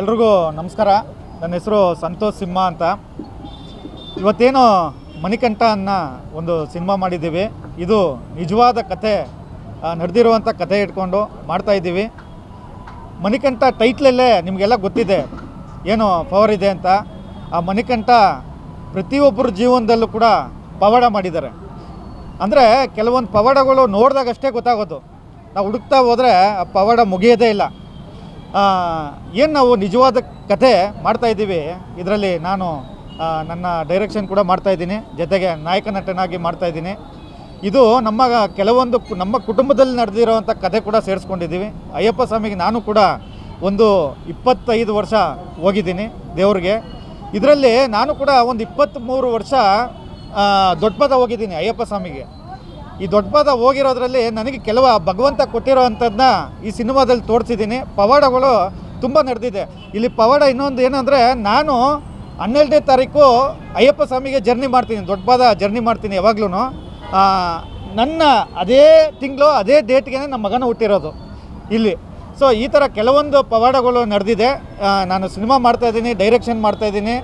ಎಲ್ರಿಗೂ ನಮಸ್ಕಾರ. ನನ್ನ ಹೆಸರು ಸಂತೋಷ್ ಸಿಂಹ ಅಂತ. ಇವತ್ತೇನು ಮಣಿಕಂಠ ಅನ್ನೋ ಒಂದು ಸಿನಿಮಾ ಮಾಡಿದ್ದೀವಿ. ಇದು ನಿಜವಾದ ಕತೆ ನಡೆದಿರುವಂಥ ಕತೆ ಇಟ್ಕೊಂಡು ಮಾಡ್ತಾ ಇದ್ದೀವಿ. ಮಣಿಕಂಠ ಟೈಟ್ಲಲ್ಲೇ ನಿಮಗೆಲ್ಲ ಗೊತ್ತಿದೆ, ಏನು ಪವರ್ ಇದೆ ಅಂತ. ಆ ಮಣಿಕಂಠ ಪ್ರತಿಯೊಬ್ಬರ ಜೀವನದಲ್ಲೂ ಕೂಡ ಪವಾಡ ಮಾಡಿದ್ದಾರೆ. ಅಂದರೆ ಕೆಲವೊಂದು ಪವಾಡಗಳು ನೋಡಿದಾಗಷ್ಟೇ ಗೊತ್ತಾಗೋದು. ನಾವು ಹುಡುಕ್ತಾ ಹೋದರೆ ಆ ಪವಾಡ ಮುಗಿಯೋದೇ ಇಲ್ಲ. ಏನು ನಾವು ನಿಜವಾದ ಕತೆ ಮಾಡ್ತಾ ಇದ್ದೀವಿ, ಇದರಲ್ಲಿ ನಾನು ನನ್ನ ಡೈರೆಕ್ಷನ್ ಕೂಡ ಮಾಡ್ತಾ ಇದ್ದೀನಿ, ಜೊತೆಗೆ ನಾಯಕ ನಟನಾಗಿ ಮಾಡ್ತಾ ಇದ್ದೀನಿ. ಇದು ನಮ್ಮ ಕೆಲವೊಂದು ನಮ್ಮ ಕುಟುಂಬದಲ್ಲಿ ನಡೆದಿರೋವಂಥ ಕತೆ ಕೂಡ ಸೇರಿಸ್ಕೊಂಡಿದ್ದೀವಿ. ಅಯ್ಯಪ್ಪ ಸ್ವಾಮಿಗೆ ನಾನು ಕೂಡ ಒಂದು ಇಪ್ಪತ್ತೈದು ವರ್ಷ ಹೋಗಿದ್ದೀನಿ ದೇವ್ರಿಗೆ. ಇದರಲ್ಲಿ ನಾನು ಕೂಡ ಒಂದು ಇಪ್ಪತ್ತ್ಮೂರು ವರ್ಷ ದೊಡ್ಡಪದ ಹೋಗಿದ್ದೀನಿ ಅಯ್ಯಪ್ಪ ಸ್ವಾಮಿಗೆ. ಈ ದೊಡ್ಡ ಪದ ಹೋಗಿರೋದ್ರಲ್ಲಿ ನನಗೆ ಕೆಲವು ಭಗವಂತ ಕೊಟ್ಟಿರೋವಂಥದ್ದನ್ನ ಈ ಸಿನಿಮಾದಲ್ಲಿ ತೋರಿಸಿದ್ದೀನಿ. ಪವಾಡಗಳು ತುಂಬ ನಡೆದಿದೆ. ಇಲ್ಲಿ ಪವಾಡ ಇನ್ನೊಂದು ಏನಂದರೆ ನಾನು ಹನ್ನೆರಡನೇ ತಾರೀಕು ಅಯ್ಯಪ್ಪ ಸ್ವಾಮಿಗೆ ಜರ್ನಿ ಮಾಡ್ತೀನಿ. ದೊಡ್ಡ ಪದ ಜರ್ನಿ ಮಾಡ್ತೀನಿ ಯಾವಾಗ್ಲೂ ನನ್ನ ಅದೇ ತಿಂಗಳು ಅದೇ ಡೇಟ್ಗೆ ನಮ್ಮ ಮಗನ ಹುಟ್ಟಿರೋದು ಇಲ್ಲಿ. ಸೊ, ಈ ಥರ ಕೆಲವೊಂದು ಪವಾಡಗಳು ನಡೆದಿದೆ. ನಾನು ಸಿನಿಮಾ ಮಾಡ್ತಾಯಿದ್ದೀನಿ ಡೈರೆಕ್ಷನ್ ಮಾಡ್ತಾಯಿದ್ದೀನಿ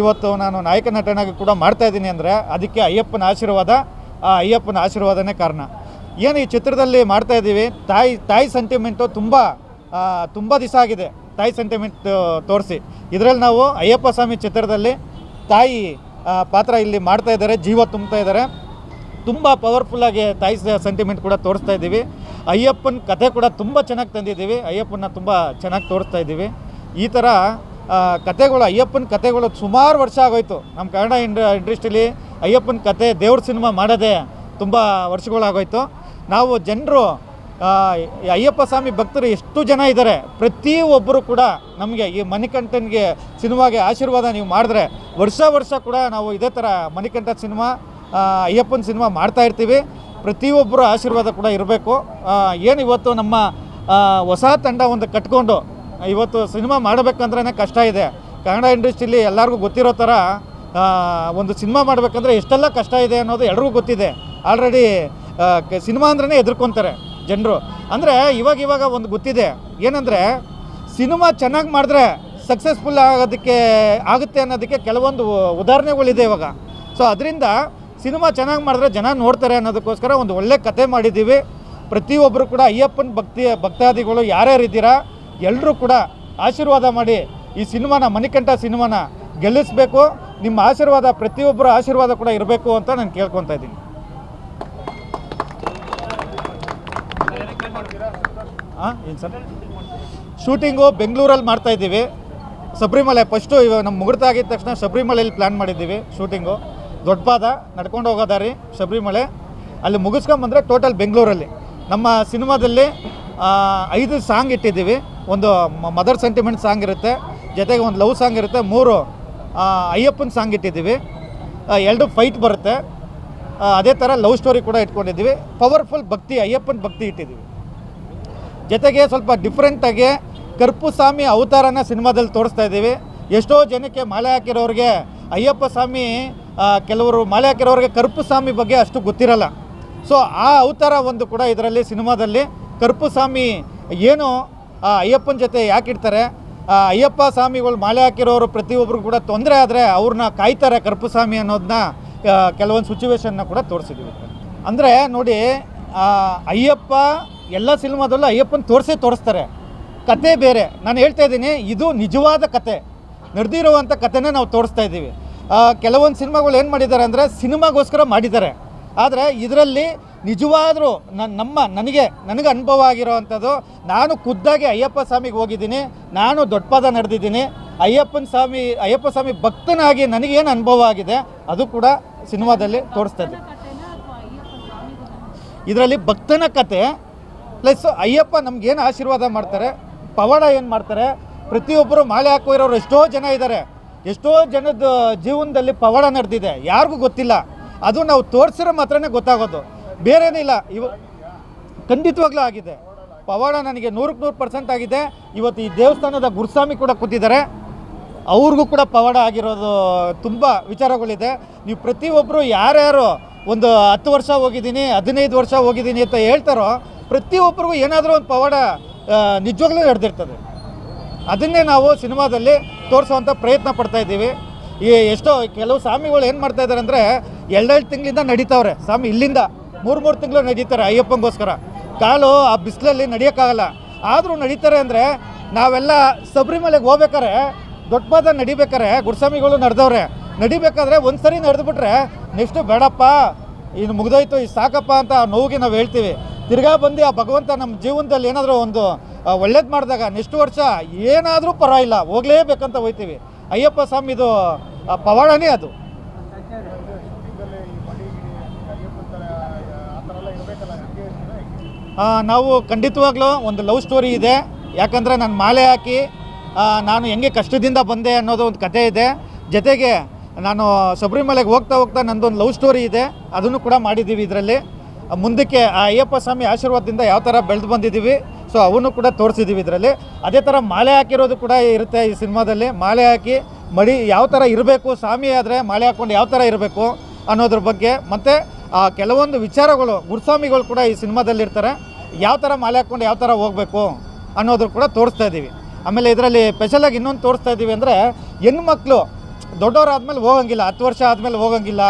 ಇವತ್ತು ನಾನು ನಾಯಕ ನಟನಾಗಿ ಕೂಡ ಮಾಡ್ತಾಯಿದ್ದೀನಿ ಅಂದರೆ ಅದಕ್ಕೆ ಅಯ್ಯಪ್ಪನ ಆಶೀರ್ವಾದ. ಆ, ಅಯ್ಯಪ್ಪನ ಆಶೀರ್ವಾದನೇ ಕಾರಣ. ಏನು ಈ ಚಿತ್ರದಲ್ಲಿ ಮಾಡ್ತಾ ಇದ್ದೀವಿ, ತಾಯಿ ತಾಯಿ ಸೆಂಟಿಮೆಂಟು ತುಂಬ ತುಂಬ ದಿವಸ ಆಗಿದೆ ತಾಯಿ ಸೆಂಟಿಮೆಂಟ್ ತೋರಿಸಿ. ಇದರಲ್ಲಿ ನಾವು ಅಯ್ಯಪ್ಪ ಸ್ವಾಮಿ ಚಿತ್ರದಲ್ಲಿ ತಾಯಿ ಪಾತ್ರ ಇಲ್ಲಿ ಮಾಡ್ತಾ ಇದ್ದಾರೆ, ಜೀವ ತುಂಬ್ತಾ ಇದ್ದಾರೆ. ತುಂಬ ಪವರ್ಫುಲ್ಲಾಗಿ ತಾಯಿ ಸೆಂಟಿಮೆಂಟ್ ಕೂಡ ತೋರಿಸ್ತಾ ಇದ್ದೀವಿ. ಅಯ್ಯಪ್ಪನ ಕಥೆ ಕೂಡ ತುಂಬ ಚೆನ್ನಾಗಿ ತಂದಿದ್ದೀವಿ ಅಯ್ಯಪ್ಪನ ತುಂಬ ಚೆನ್ನಾಗಿ ತೋರಿಸ್ತಾ ಇದ್ದೀವಿ. ಈ ಥರ ಕತೆಗಳು, ಅಯ್ಯಪ್ಪನ ಕತೆಗಳು ಸುಮಾರು ವರ್ಷ ಆಗೋಯ್ತು. ನಮ್ಮ ಕನ್ನಡ ಇಂಡ, ಇಂಡಸ್ಟ್ರೀಲಿ ಅಯ್ಯಪ್ಪನ ಕತೆ ದೇವ್ರ ಸಿನಿಮಾ ಮಾಡೋದೇ ತುಂಬ ವರ್ಷಗಳಾಗೋಯ್ತು. ನಾವು ಜನರು ಅಯ್ಯಪ್ಪ ಸ್ವಾಮಿ ಭಕ್ತರು ಎಷ್ಟು ಜನ ಇದ್ದಾರೆ ಪ್ರತಿಯೊಬ್ಬರು ಕೂಡ ನಮಗೆ ಈ ಮಣಿಕಂಠನ್ಗೆ ಸಿನಿಮಾಗೆ ಆಶೀರ್ವಾದ ನೀವು ಮಾಡಿದ್ರೆ ವರ್ಷ ವರ್ಷ ಕೂಡ ನಾವು ಇದೇ ಥರ ಮಣಿಕಂಠ ಸಿನಿಮಾ ಅಯ್ಯಪ್ಪನ ಸಿನಿಮಾ ಮಾಡ್ತಾ ಇರ್ತೀವಿ. ಪ್ರತಿಯೊಬ್ಬರ ಆಶೀರ್ವಾದ ಕೂಡ ಇರಬೇಕು. ಏನು ಇವತ್ತು ನಮ್ಮ ಹೊಸ ತಂಡ ಒಂದು ಕಟ್ಕೊಂಡು, ಇವತ್ತು ಸಿನಿಮಾ ಮಾಡಬೇಕಂದ್ರೇ ಕಷ್ಟ ಇದೆ. ಕನ್ನಡ ಇಂಡಸ್ಟ್ರಿಲಿ ಎಲ್ಲರಿಗೂ ಗೊತ್ತಿರೋ ಥರ ಒಂದು ಸಿನಿಮಾ ಮಾಡಬೇಕಂದ್ರೆ ಎಷ್ಟೆಲ್ಲ ಕಷ್ಟ ಇದೆ ಅನ್ನೋದು ಎಲ್ರಿಗೂ ಗೊತ್ತಿದೆ. ಆಲ್ರೆಡಿ ಸಿನಿಮಾ ಅಂದ್ರೇ ಎದುರ್ಕೊತಾರೆ ಜನರು. ಅಂದರೆ ಇವಾಗ ಇವಾಗ ಒಂದು ಗೊತ್ತಿದೆ. ಏನಂದರೆ ಸಿನಿಮಾ ಚೆನ್ನಾಗಿ ಮಾಡಿದ್ರೆ ಸಕ್ಸಸ್ಫುಲ್ ಆಗೋದಕ್ಕೆ, ಆಗುತ್ತೆ ಅನ್ನೋದಕ್ಕೆ ಕೆಲವೊಂದು ಉದಾಹರಣೆಗಳಿದೆ ಇವಾಗ. ಸೊ ಅದರಿಂದ ಸಿನಿಮಾ ಚೆನ್ನಾಗಿ ಮಾಡಿದ್ರೆ ಜನ ನೋಡ್ತಾರೆ ಅನ್ನೋದಕ್ಕೋಸ್ಕರ ಒಂದು ಒಳ್ಳೆ ಕತೆ ಮಾಡಿದ್ದೀವಿ. ಪ್ರತಿಯೊಬ್ಬರು ಕೂಡ ಅಯ್ಯಪ್ಪನ ಭಕ್ತಿ ಭಕ್ತಾದಿಗಳು ಯಾರ್ಯಾರು ಇದ್ದೀರಾ ಎಲ್ಲರೂ ಕೂಡ ಆಶೀರ್ವಾದ ಮಾಡಿ ಈ ಸಿನಿಮಾನ, ಮಣಿಕಂಠ ಸಿನಿಮಾನ ಗೆಲ್ಲಿಸಬೇಕು, ನಿಮ್ಮ ಆಶೀರ್ವಾದ, ಪ್ರತಿಯೊಬ್ಬರ ಆಶೀರ್ವಾದ ಕೂಡ ಇರಬೇಕು ಅಂತ ನಾನು ಕೇಳ್ಕೊತಾ ಇದ್ದೀನಿ. ಹಾಂ ಏನು ಸರ್? ಶೂಟಿಂಗು ಬೆಂಗಳೂರಲ್ಲಿ ಮಾಡ್ತಾ ಇದ್ದೀವಿ. ಶಬರಿಮಲೆ ಫಸ್ಟು ಇವಾಗ ನಮ್ಮ ಮುಹೂರ್ತ ಆಗಿದ ತಕ್ಷಣ ಶಬರಿಮಲೆಯಲ್ಲಿ ಪ್ಲ್ಯಾನ್ ಮಾಡಿದ್ದೀವಿ ಶೂಟಿಂಗು. ದೊಡ್ಡಪಾದ ನಡ್ಕೊಂಡು ಹೋಗೋ ದಾರಿ ಶಬರಿಮಲೆ. ಅಲ್ಲಿ ಮುಗಿಸ್ಕೊಂಬಂದರೆ ಟೋಟಲ್ ಬೆಂಗಳೂರಲ್ಲಿ. ನಮ್ಮ ಸಿನಿಮಾದಲ್ಲಿ ಐದು ಸಾಂಗ್ ಇಟ್ಟಿದ್ದೀವಿ. ಒಂದು ಮದರ್ ಸೆಂಟಿಮೆಂಟ್ ಸಾಂಗ್ ಇರುತ್ತೆ. ಜೊತೆಗೆ ಒಂದು ಲವ್ ಸಾಂಗ್ ಇರುತ್ತೆ. ಮೂರು ಅಯ್ಯಪ್ಪನ ಸಾಂಗ್ ಇಟ್ಟಿದ್ದೀವಿ. ಎರಡು ಫೈಟ್ ಬರುತ್ತೆ. ಅದೇ ಥರ ಲವ್ ಸ್ಟೋರಿ ಕೂಡ ಇಟ್ಕೊಂಡಿದ್ದೀವಿ. ಪವರ್ಫುಲ್ ಭಕ್ತಿ, ಅಯ್ಯಪ್ಪನ ಭಕ್ತಿ ಇಟ್ಟಿದ್ದೀವಿ. ಜೊತೆಗೆ ಸ್ವಲ್ಪ ಡಿಫ್ರೆಂಟಾಗಿ ಕರ್ಪು ಸ್ವಾಮಿ ಅವತಾರನ ಸಿನಿಮಾದಲ್ಲಿ ತೋರಿಸ್ತಾ ಇದ್ದೀವಿ. ಎಷ್ಟೋ ಜನಕ್ಕೆ ಮಾಲೆ ಹಾಕಿರೋರಿಗೆ ಅಯ್ಯಪ್ಪ ಸ್ವಾಮಿ ಕೆಲವರು ಮಾಲೆ ಹಾಕಿರೋರಿಗೆ ಕರ್ಪು ಸ್ವಾಮಿ ಬಗ್ಗೆ ಅಷ್ಟು ಗೊತ್ತಿರಲ್ಲ. ಸೊ ಆ ಅವತಾರ ಒಂದು ಕೂಡ ಇದರಲ್ಲಿ ಸಿನಿಮಾದಲ್ಲಿ ಕರ್ಪು ಸ್ವಾಮಿ ಏನು, ಆ, ಅಯ್ಯಪ್ಪನ ಜೊತೆ ಯಾಕೆ ಇಡ್ತಾರೆ? ಆ ಅಯ್ಯಪ್ಪ ಸ್ವಾಮಿಗಳು ಮಾಲೆ ಹಾಕಿರೋರು ಪ್ರತಿಯೊಬ್ಬರು ಕೂಡ ತೊಂದರೆ ಆದರೆ ಅವ್ರನ್ನ ಕಾಯ್ತಾರೆ ಕರ್ಪುಸ್ವಾಮಿ ಅನ್ನೋದನ್ನ ಕೆಲವೊಂದು ಸಿಚುವೇಶನ್ನ ಕೂಡ ತೋರಿಸಿದ್ದೀವಿ ಅಂದರೆ ನೋಡಿ ಅಯ್ಯಪ್ಪ ಎಲ್ಲ ಸಿನಿಮಾದಲ್ಲೂ ಅಯ್ಯಪ್ಪನ ತೋರಿಸೇ ತೋರಿಸ್ತಾರೆ. ಕತೆ ಬೇರೆ. ನಾನು ಹೇಳ್ತಾ ಇದ್ದೀನಿ, ಇದು ನಿಜವಾದ ಕತೆ. ನಡೆದಿರುವಂಥ ಕತೆನೇ ನಾವು ತೋರಿಸ್ತಾ ಇದ್ದೀವಿ. ಕೆಲವೊಂದು ಸಿನಿಮಾಗಳು ಏನು ಮಾಡಿದ್ದಾರೆ ಅಂದರೆ ಸಿನಿಮಾಗೋಸ್ಕರ ಮಾಡಿದ್ದಾರೆ. ಆದರೆ ಇದರಲ್ಲಿ ನಿಜವಾದರೂ ನನ್ನ ನಮ್ಮ ನನಗೆ ನನಗೆ ಅನುಭವ ಆಗಿರೋವಂಥದ್ದು ನಾನು ಖುದ್ದಾಗಿ ಅಯ್ಯಪ್ಪ ಸ್ವಾಮಿಗೆ ಹೋಗಿದ್ದೀನಿ, ನಾನು ದೊಡ್ಡಪದ ನಡೆದಿದ್ದೀನಿ, ಅಯ್ಯಪ್ಪನ ಸ್ವಾಮಿ, ಅಯ್ಯಪ್ಪ ಸ್ವಾಮಿ ಭಕ್ತನಾಗಿ ನನಗೇನು ಅನುಭವ ಆಗಿದೆ ಅದು ಕೂಡ ಸಿನಿಮಾದಲ್ಲಿ ತೋರಿಸ್ತಾ ಇದರಲ್ಲಿ ಭಕ್ತನ ಕತೆ, ಪ್ಲಸ್ ಅಯ್ಯಪ್ಪ ನಮಗೇನು ಆಶೀರ್ವಾದ ಮಾಡ್ತಾರೆ, ಪವಾಡ ಏನು ಮಾಡ್ತಾರೆ, ಪ್ರತಿಯೊಬ್ಬರು ಮಾಲೆ ಹಾಕೋರೋರು ಎಷ್ಟೋ ಜನ ಇದ್ದಾರೆ, ಎಷ್ಟೋ ಜನದ ಜೀವನದಲ್ಲಿ ಪವಾಡ ನಡೆದಿದೆ, ಯಾರಿಗೂ ಗೊತ್ತಿಲ್ಲ. ಅದು ನಾವು ತೋರಿಸಿರೋ ಮಾತ್ರನೇ ಗೊತ್ತಾಗೋದು. ಬೇರೇನಿಲ್ಲ ಇವ ಖಂಡಿತವಾಗ್ಲೂ ಆಗಿದೆ. ಪವಾಡ ನನಗೆ ನೂರಕ್ಕೆ ನೂರು ಪರ್ಸೆಂಟ್ ಆಗಿದೆ. ಇವತ್ತು ಈ ದೇವಸ್ಥಾನದ ಗುರುಸ್ವಾಮಿ ಕೂಡ ಕೂತಿದ್ದಾರೆ. ಅವ್ರಿಗೂ ಕೂಡ ಪವಾಡ ಆಗಿರೋದು ತುಂಬ ವಿಚಾರಗಳಿದೆ. ನೀವು ಪ್ರತಿಯೊಬ್ಬರು ಯಾರ್ಯಾರು ಒಂದು ಹತ್ತು ವರ್ಷ ಹೋಗಿದ್ದೀನಿ, ಹದಿನೈದು ವರ್ಷ ಹೋಗಿದ್ದೀನಿ ಅಂತ ಹೇಳ್ತಾರೋ ಪ್ರತಿಯೊಬ್ಬರಿಗೂ ಏನಾದರೂ ಒಂದು ಪವಾಡ ನಿಜವಾಗ್ಲೂ ನಡೆದಿರ್ತದೆ. ಅದನ್ನೇ ನಾವು ಸಿನಿಮಾದಲ್ಲಿ ತೋರಿಸುವಂಥ ಪ್ರಯತ್ನ ಪಡ್ತಾ ಇದ್ದೀವಿ. ಈ ಎಷ್ಟೋ ಕೆಲವು ಸ್ವಾಮಿಗಳು ಏನು ಮಾಡ್ತಾ ಇದ್ದಾರೆ ಅಂದರೆ ಎರಡೆರಡು ತಿಂಗಳಿಂದ ನಡೀತಾವ್ರೆ. ಸ್ವಾಮಿ ಇಲ್ಲಿಂದ ಮೂರು ಮೂರು ತಿಂಗಳು ನಡೀತಾರೆ ಅಯ್ಯಪ್ಪಂಗೋಸ್ಕರ. ಕಾಲು ಆ ಬಿಸಿಲಲ್ಲಿ ನಡೆಯೋಕ್ಕಾಗಲ್ಲ. ಆದರೂ ನಡೀತಾರೆ ಅಂದರೆ ನಾವೆಲ್ಲ ಶಬರಿಮಲೆಗೆ ಹೋಗ್ಬೇಕಾರೆ ದೊಡ್ಡಪಾದ ನಡಿಬೇಕಾರೆ ಗುರುಸ್ವಾಮಿಗಳು ನಡೆದವ್ರೆ. ನಡಿಬೇಕಾದ್ರೆ ಒಂದು ಸರಿ ನಡೆದ್ಬಿಟ್ರೆ ನೆಕ್ಸ್ಟು ಬೇಡಪ್ಪ, ಇನ್ನು ಮುಗ್ದೋಯ್ತು ಇದು ಸಾಕಪ್ಪ ಅಂತ ಆ ನೋವಿಗೆ ನಾವು ಹೇಳ್ತೀವಿ. ತಿರ್ಗಾ ಬಂದು ಆ ಭಗವಂತ ನಮ್ಮ ಜೀವನದಲ್ಲಿ ಏನಾದರೂ ಒಂದು ಒಳ್ಳೇದು ಮಾಡಿದಾಗ ನೆಕ್ಸ್ಟ್ ವರ್ಷ ಏನಾದರೂ ಪರವಾಗಿಲ್ಲ, ಹೋಗಲೇಬೇಕಂತ ಹೋಯ್ತೀವಿ. ಅಯ್ಯಪ್ಪ ಸ್ವಾಮಿ, ಇದು ಪವಾಡನೇ ಅದು. ನಾವು ಖಂಡಿತವಾಗ್ಲೂ ಒಂದು ಲವ್ ಸ್ಟೋರಿ ಇದೆ. ಯಾಕಂದರೆ ನಾನು ಮಾಲೆ ಹಾಕಿ ನಾನು ಹೆಂಗೆ ಕಷ್ಟದಿಂದ ಬಂದೆ ಅನ್ನೋದು ಒಂದು ಕತೆ ಇದೆ. ಜೊತೆಗೆ ನಾನು ಶಬರಿಮಲೆಗೆ ಹೋಗ್ತಾ ಹೋಗ್ತಾ ಒಂದು ಲವ್ ಸ್ಟೋರಿ ಇದೆ. ಅದನ್ನು ಕೂಡ ಮಾಡಿದ್ದೀವಿ ಇದರಲ್ಲಿ. ಮುಂದಕ್ಕೆ ಆ ಅಯ್ಯಪ್ಪ ಸ್ವಾಮಿ ಆಶೀರ್ವಾದದಿಂದ ಯಾವ ಥರ ಬೆಳೆದು ಬಂದಿದ್ದೀವಿ, ಸೊ ಅವನ್ನು ಕೂಡ ತೋರಿಸಿದ್ದೀವಿ ಇದರಲ್ಲಿ. ಅದೇ ಥರ ಮಾಲೆ ಹಾಕಿರೋದು ಕೂಡ ಇರುತ್ತೆ ಈ ಸಿನಿಮಾದಲ್ಲಿ. ಮಾಲೆ ಹಾಕಿ ಮಡಿ ಯಾವ ಥರ ಇರಬೇಕು, ಸ್ವಾಮಿ ಆದರೆ ಮಾಲೆ ಹಾಕ್ಕೊಂಡು ಯಾವ ಥರ ಇರಬೇಕು ಅನ್ನೋದ್ರ ಬಗ್ಗೆ. ಮತ್ತು ಕೆಲವೊಂದು ವಿಚಾರಗಳು ಗುರುಸ್ವಾಮಿಗಳು ಕೂಡ ಈ ಸಿನಿಮಾದಲ್ಲಿರ್ತಾರೆ. ಯಾವ ಥರ ಮಾಲೆ ಹಾಕ್ಕೊಂಡು ಯಾವ ಥರ ಹೋಗಬೇಕು ಅನ್ನೋದ್ರ ಕೂಡ ತೋರಿಸ್ತಾ ಇದ್ದೀವಿ. ಆಮೇಲೆ ಇದರಲ್ಲಿ ಸ್ಪೆಷಲಾಗಿ ಇನ್ನೊಂದು ತೋರಿಸ್ತಾ ಇದ್ದೀವಿ ಅಂದರೆ ಹೆಣ್ಮಕ್ಳು ದೊಡ್ಡವರಾದ್ಮೇಲೆ ಹೋಗಂಗಿಲ್ಲ, ಹತ್ತು ವರ್ಷ ಆದಮೇಲೆ ಹೋಗಂಗಿಲ್ಲ.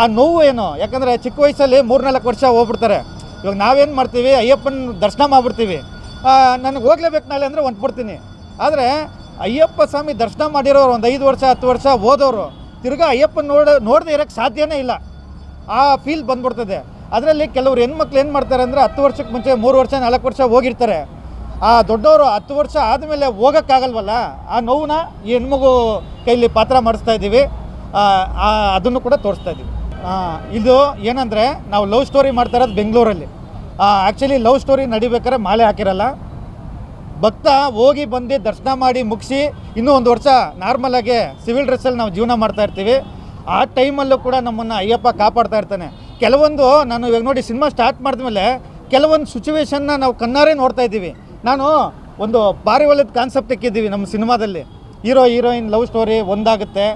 ಆ ನೋವು ಏನು? ಯಾಕಂದರೆ ಚಿಕ್ಕ ವಯಸ್ಸಲ್ಲಿ ಮೂರ್ನಾಲ್ಕು ವರ್ಷ ಹೋಗ್ಬಿಡ್ತಾರೆ. ಇವಾಗ ನಾವೇನು ಮಾಡ್ತೀವಿ? ಅಯ್ಯಪ್ಪನ ದರ್ಶನ ಮಾಡಿಬಿಡ್ತೀವಿ. ನನಗೆ ಹೋಗ್ಲೇಬೇಕು ನಾಳೆ ಅಂದರೆ ಹೊಂಟ್ಬಿಡ್ತೀನಿ. ಆದರೆ ಅಯ್ಯಪ್ಪ ಸ್ವಾಮಿ ದರ್ಶನ ಮಾಡಿರೋರು ಒಂದು ಐದು ವರ್ಷ, ಹತ್ತು ವರ್ಷ ಹೋದವರು, ತಿರ್ಗಾ ಅಯ್ಯಪ್ಪನ ನೋಡ, ನೋಡದೆ ಇರೋಕ್ಕೆ ಸಾಧ್ಯವೇ ಇಲ್ಲ. ಆ ಫೀಲ್ ಬಂದ್ಬಿಡ್ತದೆ. ಅದರಲ್ಲಿ ಕೆಲವರು ಹೆಣ್ಮಕ್ಳು ಏನು ಮಾಡ್ತಾರೆ ಅಂದರೆ ಹತ್ತು ವರ್ಷಕ್ಕೆ ಮುಂಚೆ, ಮೂರು ವರ್ಷ, ನಾಲ್ಕು ವರ್ಷ ಹೋಗಿರ್ತಾರೆ. ಆ ದೊಡ್ಡವರು ಹತ್ತು ವರ್ಷ ಆದಮೇಲೆ ಹೋಗೋಕ್ಕಾಗಲ್ವಲ್ಲ? ಆ ನೋವನ್ನ ಈ ಹೆಣ್ಮಗು ಕೈಲಿ ಪಾತ್ರ ಮಾಡಿಸ್ತಾ ಇದ್ದೀವಿ ಅದನ್ನು ಕೂಡ ತೋರಿಸ್ತಾ ಇದ್ದೀವಿ ಇದು ಏನಂದರೆ ನಾವು ಲವ್ ಸ್ಟೋರಿ ಮಾಡ್ತಾ ಇರೋದು ಬೆಂಗಳೂರಲ್ಲಿ. ಆ್ಯಕ್ಚುಲಿ ಲವ್ ಸ್ಟೋರಿ ನಡಿಬೇಕಾದ್ರೆ ಮಾಲೆ ಹಾಕಿರಲ್ಲ. ಭಕ್ತ ಹೋಗಿ ಬಂದು ದರ್ಶನ ಮಾಡಿ ಮುಗಿಸಿ ಇನ್ನೂ ಒಂದು ವರ್ಷ ನಾರ್ಮಲಾಗಿ ಸಿವಿಲ್ ಡ್ರೆಸ್ಸಲ್ಲಿ ನಾವು ಜೀವನ ಮಾಡ್ತಾ ಇರ್ತೀವಿ. ಆ ಟೈಮಲ್ಲೂ ಕೂಡ ನಮ್ಮನ್ನು ಅಯ್ಯಪ್ಪ ಕಾಪಾಡ್ತಾ ಇರ್ತಾನೆ. ಕೆಲವೊಂದು ನಾನು ಇವಾಗ ನೋಡಿ ಸಿನಿಮಾ ಸ್ಟಾರ್ಟ್ ಮಾಡಿದ್ಮೇಲೆ ಕೆಲವೊಂದು ಸಿಚುವೇಶನ್ನ ನಾವು ಕಣ್ಣಾರೆ ನೋಡ್ತಾ ಇದ್ದೀವಿ. ನಾನು ಒಂದು ಪಾರಿವಾಳದ ಕಾನ್ಸೆಪ್ಟ್ ಇಕ್ಕಿದ್ದೀವಿ ನಮ್ಮ ಸಿನಿಮಾದಲ್ಲಿ. ಹೀರೋ ಹೀರೋಯಿನ್ ಲವ್ ಸ್ಟೋರಿ ಒಂದಾಗುತ್ತೆ.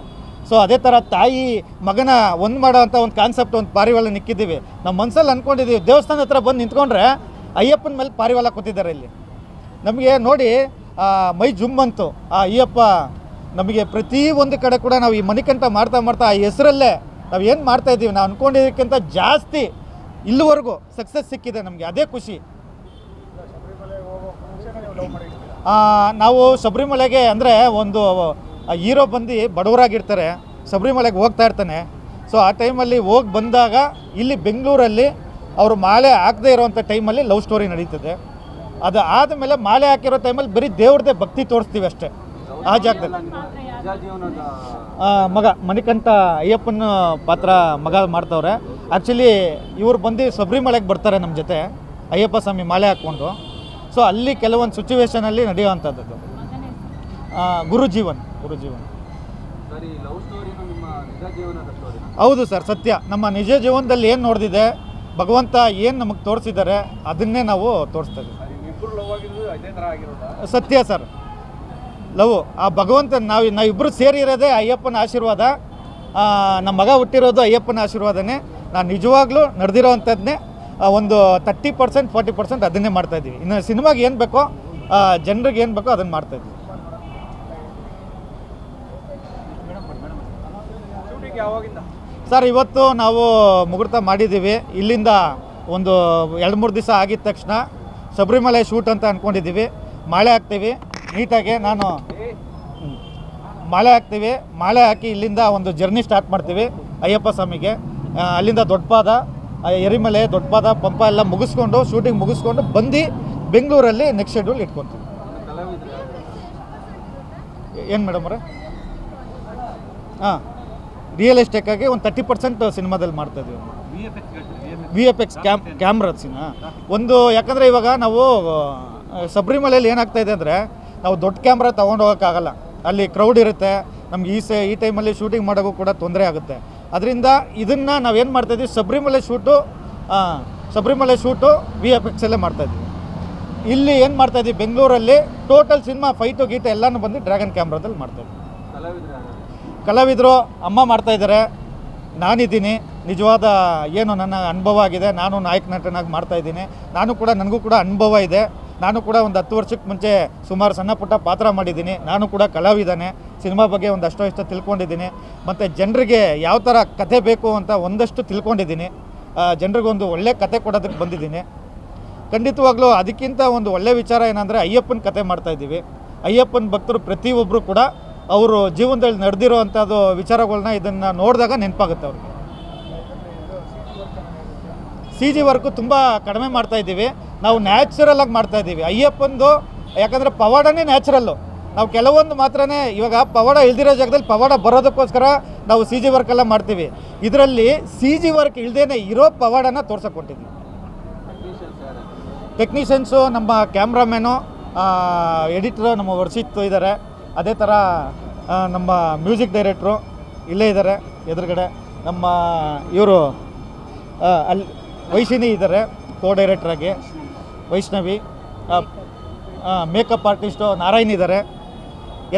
ಸೊ ಅದೇ ಥರ ತಾಯಿ, ಮಗನ ಒಂದು ಮಾಡೋವಂಥ ಒಂದು ಕಾನ್ಸೆಪ್ಟ್ ಒಂದು ಪಾರಿವಾಳ ನಿಕ್ಕಿದ್ದೀವಿ ನಮ್ಮ ಮನಸ್ಸಲ್ಲಿ ಅಂದ್ಕೊಂಡಿದ್ದೀವಿ ದೇವಸ್ಥಾನ ಹತ್ರ ಬಂದು ನಿಂತ್ಕೊಂಡ್ರೆ ಅಯ್ಯಪ್ಪನ ಮೇಲೆ ಪಾರಿವಾಳ ಕೂತಿದ್ದಾರೆ ಇಲ್ಲಿ. ನಮಗೆ ನೋಡಿ ಮೈ ಜುಮ್ ಬಂತು ಆ, ಅಯ್ಯಪ್ಪ ನಮಗೆ ಪ್ರತಿ ಒಂದು ಕಡೆ ಕೂಡ ನಾವು ಈ ಮನಿಕಂಠ ಮಾಡ್ತಾ ಮಾಡ್ತಾ ಆ ಹೆಸರಲ್ಲೇ ನಾವು ಏನು ಮಾಡ್ತಾ ಇದ್ದೀವಿ? ನಾವು ಅಂದ್ಕೊಂಡಿದ್ದಕ್ಕಿಂತ ಜಾಸ್ತಿ ಇಲ್ಲಿವರೆಗೂ ಸಕ್ಸಸ್ ಸಿಕ್ಕಿದೆ ನಮಗೆ. ಅದೇ ಖುಷಿ. ನಾವು ಶಬರಿಮಲೆಗೆ ಅಂದರೆ ಒಂದು ಹೀರೋ ಬಂದು ಬಡವರಾಗಿರ್ತಾರೆ. ಶಬರಿಮಲೆಗೆ ಹೋಗ್ತಾ ಇರ್ತಾನೆ. ಸೊ ಆ ಟೈಮಲ್ಲಿ ಹೋಗಿ ಬಂದಾಗ ಇಲ್ಲಿ ಬೆಂಗಳೂರಲ್ಲಿ ಅವರು ಮಾಲೆ ಹಾಕದೇ ಇರೋವಂಥ ಟೈಮಲ್ಲಿ ಲವ್ ಸ್ಟೋರಿ ನಡೀತದೆ. ಅದು ಆದಮೇಲೆ ಮಾಲೆ ಹಾಕಿರೋ ಟೈಮಲ್ಲಿ ಬರೀ ದೇವ್ರದ್ದೇ ಭಕ್ತಿ ತೋರಿಸ್ತೀವಿ ಅಷ್ಟೇ. ಆ ಜಾಗದಲ್ಲಿ. ಮಗ ಮಣಿಕಂಠ ಅಯ್ಯಪ್ಪನ ಪಾತ್ರ ಮಗ ಮಾಡ್ತವ್ರೆ. ಆ್ಯಕ್ಚುಲಿ ಇವ್ರು ಬಂದು ಶಬರಿಮಲೆಗೆ ಬರ್ತಾರೆ ನಮ್ಮ ಜೊತೆ. ಅಯ್ಯಪ್ಪ ಸ್ವಾಮಿ ಮಾಲೆ ಹಾಕ್ಕೊಂಡು. ಸೊ ಅಲ್ಲಿ ಕೆಲವೊಂದು ಸಿಚುವೇಶನಲ್ಲಿ ನಡೆಯುವಂಥದ್ದು ಗುರುಜೀವನ್ ಗುರುಜೀವನ್. ಹೌದು ಸರ್ ಸತ್ಯ. ನಮ್ಮ ನಿಜ ಜೀವನದಲ್ಲಿ ಏನು ನೋಡಿದೆ ಭಗವಂತ ಏನು ನಮಗೆ ತೋರಿಸಿದ್ದಾರೆ ಅದನ್ನೇ ನಾವು ತೋರಿಸ್ತೇವೆ ಇದ್ದೀವಿ. ಸತ್ಯ ಸರ್ ಲವ್, ಆ ಭಗವಂತ ನಾವು ನಾವಿಬ್ಬರು ಸೇರಿರೋದೇ ಅಯ್ಯಪ್ಪನ ಆಶೀರ್ವಾದ. ನಮ್ಮ ಮಗ ಹುಟ್ಟಿರೋದು ಅಯ್ಯಪ್ಪನ ಆಶೀರ್ವಾದನೇ. ನಾನು ನಿಜವಾಗ್ಲೂ ನಡೆದಿರೋವಂಥದ್ದನ್ನೇ ಒಂದು ತರ್ಟಿ ಪರ್ಸೆಂಟ್ ಫಾರ್ಟಿ ಪರ್ಸೆಂಟ್ ಅದನ್ನೇ ಮಾಡ್ತಾ ಇದ್ದೀವಿ. ಇನ್ನು ಸಿನಿಮಾಗೆ ಏನು ಬೇಕೋ ಜನರಿಗೆ ಏನು ಬೇಕೋ ಅದನ್ನು ಮಾಡ್ತಾ ಇದ್ದೀವಿ. ಶೂಟಿಂಗ್ ಯಾವಾಗಿಂದ ಸರ್, ಇವತ್ತು ನಾವು ಮುಹೂರ್ತ ಮಾಡಿದ್ದೀವಿ. ಇಲ್ಲಿಂದ ಒಂದು ಎರಡು ಮೂರು ದಿವಸ ಆಗಿದ ತಕ್ಷಣ ಶಬರಿಮಲೆ ಶೂಟ್ ಅಂತ ಅಂದ್ಕೊಂಡಿದ್ದೀವಿ ಮಾಳೆ ಹಾಕ್ತೀವಿ. ನೀಟಾಗಿ ನಾನು ಮಾಳೆ ಮಾಲೆ ಹಾಕ್ತೀವಿ. ಮಾಲೆ ಹಾಕಿ ಇಲ್ಲಿಂದ ಒಂದು ಜರ್ನಿ ಸ್ಟಾರ್ಟ್ ಮಾಡ್ತೀವಿ ಅಯ್ಯಪ್ಪ ಸ್ವಾಮಿಗೆ. ಅಲ್ಲಿಂದ ದೊಡ್ಡಪಾದ ಎರಿಮಲೆ, ದೊಡ್ಡಪಾದ, ಪಂಪ ಎಲ್ಲ ಮುಗಿಸ್ಕೊಂಡು ಶೂಟಿಂಗ್ ಮುಗಿಸ್ಕೊಂಡು ಬಂದು ಬೆಂಗಳೂರಲ್ಲಿ ನೆಕ್ಸ್ಟ್ ಶೆಡ್ಯೂಲ್ ಇಟ್ಕೊತೀವಿ. ಏನು ಮೇಡಮ್ ಅವರೇ? ಹಾಂ ರಿಯಲ್ ಎಸ್ಟೇಕ್ಕಾಗಿ ಒಂದು ತರ್ಟಿ ಪರ್ಸೆಂಟ್ ಸಿನಿಮಾದಲ್ಲಿ ಮಾಡ್ತಾ ಇದ್ದೀವಿ V F X cam camera ಸಿನ ಒಂದು, ಯಾಕಂದರೆ ಇವಾಗ ನಾವು ಶಬರಿಮಲೆಯಲ್ಲಿ ಏನಾಗ್ತಾ ಇದೆ ಅಂದರೆ ನಾವು ದೊಡ್ಡ ಕ್ಯಾಮ್ರಾ ತೊಗೊಂಡು ಹೋಗೋಕ್ಕಾಗಲ್ಲ. ಅಲ್ಲಿ ಕ್ರೌಡ್ ಇರುತ್ತೆ, ನಮ್ಗೆ ಈ ಸೆ, ಈ ಟೈಮಲ್ಲಿ ಶೂಟಿಂಗ್ ಮಾಡೋಕ್ಕೂ ಕೂಡ ತೊಂದರೆ ಆಗುತ್ತೆ. ಅದರಿಂದ ಇದನ್ನು ನಾವೇನು ಮಾಡ್ತಾಯಿದ್ವಿ Sabarimala shoot Sabarimala shoot V F ಎಕ್ಸಲ್ಲೇ ಮಾಡ್ತಾಯಿದ್ವಿ ಇಲ್ಲಿ ಏನು ಮಾಡ್ತಾಯಿದ್ವಿ ಬೆಂಗಳೂರಲ್ಲಿ ಟೋಟಲ್ ಸಿನಿಮಾ ಫೈಟು ಗೀತೆ ಎಲ್ಲನೂ ಬಂದು ಡ್ರ್ಯಾಗನ್ ಕ್ಯಾಮ್ರಾದಲ್ಲಿ ಮಾಡ್ತಾಯಿದ್ವಿ ಕಲಾವಿದ್ರು, ಅಮ್ಮ ಮಾಡ್ತಾ ಇದ್ದಾರೆ ನಾನಿದ್ದೀನಿ. ನಿಜವಾದ ಏನು ನನ್ನ ಅನುಭವ ಆಗಿದೆ. ನಾನು ನಾಯಕ ನಟನಾಗಿ ಮಾಡ್ತಾ ಇದ್ದೀನಿ. ನಾನು ಕೂಡ, ನನಗೂ ಕೂಡ ಅನುಭವ ಇದೆ. ನಾನು ಕೂಡ ಒಂದು ಹತ್ತು ವರ್ಷಕ್ಕೆ ಮುಂಚೆ ಸುಮಾರು ಸಣ್ಣ ಪುಟ್ಟ ಪಾತ್ರ ಮಾಡಿದ್ದೀನಿ. ನಾನು ಕೂಡ ಕಲಾವಿದನೇ. ಸಿನಿಮಾ ಬಗ್ಗೆ ಒಂದಷ್ಟೋ ಇಷ್ಟೋ ತಿಳ್ಕೊಂಡಿದ್ದೀನಿ. ಮತ್ತು ಜನರಿಗೆ ಯಾವ ಥರ ಕತೆ ಬೇಕು ಅಂತ ಒಂದಷ್ಟು ತಿಳ್ಕೊಂಡಿದ್ದೀನಿ. ಜನರಿಗೊಂದು ಒಳ್ಳೆ ಕತೆ ಕೊಡೋದಕ್ಕೆ ಬಂದಿದ್ದೀನಿ. ಖಂಡಿತವಾಗ್ಲೂ ಅದಕ್ಕಿಂತ ಒಂದು ಒಳ್ಳೆ ವಿಚಾರ ಏನಂದರೆ ಅಯ್ಯಪ್ಪನ ಕತೆ ಮಾಡ್ತಾ ಇದ್ದೀವಿ. ಅಯ್ಯಪ್ಪನ ಭಕ್ತರು ಪ್ರತಿಯೊಬ್ಬರು ಕೂಡ ಅವರು ಜೀವನದಲ್ಲಿ ನಡೆದಿರೋ ಅಂಥದ್ದು ವಿಚಾರಗಳನ್ನ ಇದನ್ನು ನೋಡಿದಾಗ ನೆನಪಾಗುತ್ತೆ ಅವ್ರಿಗೆ. ಸಿ ಜಿ ವರ್ಕು ತುಂಬ ಕಡಿಮೆ ಮಾಡ್ತಾ ಇದ್ದೀವಿ. ನಾವು ನ್ಯಾಚುರಲ್ ಆಗಿ ಮಾಡ್ತಾ ಇದ್ದೀವಿ. ಅಯ್ಯಪ್ಪಂದು, ಯಾಕಂದರೆ ಪವಾಡನೇ ನ್ಯಾಚುರಲ್ಲು. ನಾವು ಕೆಲವೊಂದು ಮಾತ್ರನೇ, ಇವಾಗ ಪವಾಡ ಇಲ್ದಿರೋ ಜಾಗದಲ್ಲಿ ಪವಾಡ ಬರೋದಕ್ಕೋಸ್ಕರ ನಾವು ಸಿ ಜಿ ವರ್ಕ್ ಎಲ್ಲ ಮಾಡ್ತೀವಿ. ಇದರಲ್ಲಿ ಸಿ ಜಿ ವರ್ಕ್ ಇಲ್ದೇನೆ ಇರೋ ಪವಾಡನ ಯಾರು ಟೆಕ್ನಿಷಿಯನ್ಸು, ನಮ್ಮ ಕ್ಯಾಮ್ರಾಮ್ಯಾನು ಎಡಿಟ್ರು, ನಮ್ಮ ವರ್ಷಿತ್ತು ಇದ್ದಾರೆ ಅದೇ ಥರ ನಮ್ಮ ಮ್ಯೂಸಿಕ್ ಡೈರೆಕ್ಟ್ರು ಇಲ್ಲೇ ಇದ್ದಾರೆ ಎದುರುಗಡೆ. ನಮ್ಮ ಇವರು ಅಲ್ಲಿ ವೈಶಿನಿ ಇದ್ದಾರೆ ಕೋ ಡೈರೆಕ್ಟ್ರಾಗಿ ವೈಷ್ಣವಿ ಮೇಕಪ್ ಆರ್ಟಿಸ್ಟು ನಾರಾಯಣ್ ಇದ್ದಾರೆ.